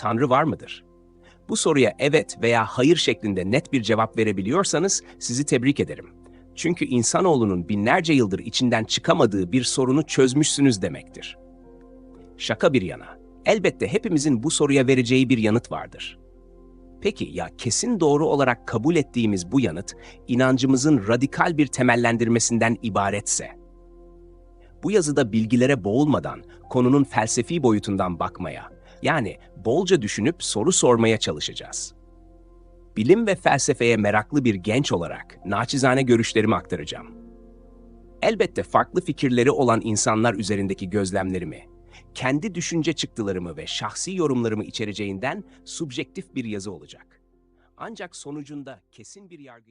Tanrı var mıdır? Bu soruya evet veya hayır şeklinde net bir cevap verebiliyorsanız sizi tebrik ederim. Çünkü insanoğlunun binlerce yıldır içinden çıkamadığı bir sorunu çözmüşsünüz demektir. Şaka bir yana, elbette hepimizin bu soruya vereceği bir yanıt vardır. Peki ya kesin doğru olarak kabul ettiğimiz bu yanıt inancımızın radikal bir temellendirmesinden ibaretse? Bu yazıda bilgilere boğulmadan konunun felsefi boyutundan bakmaya, yani bolca düşünüp soru sormaya çalışacağız. Bilim ve felsefeye meraklı bir genç olarak naçizane görüşlerimi aktaracağım. Elbette farklı fikirleri olan insanlar üzerindeki gözlemlerimi, kendi düşünce çıktılarımı ve şahsi yorumlarımı içereceğinden subjektif bir yazı olacak. Ancak sonucunda kesin bir yargı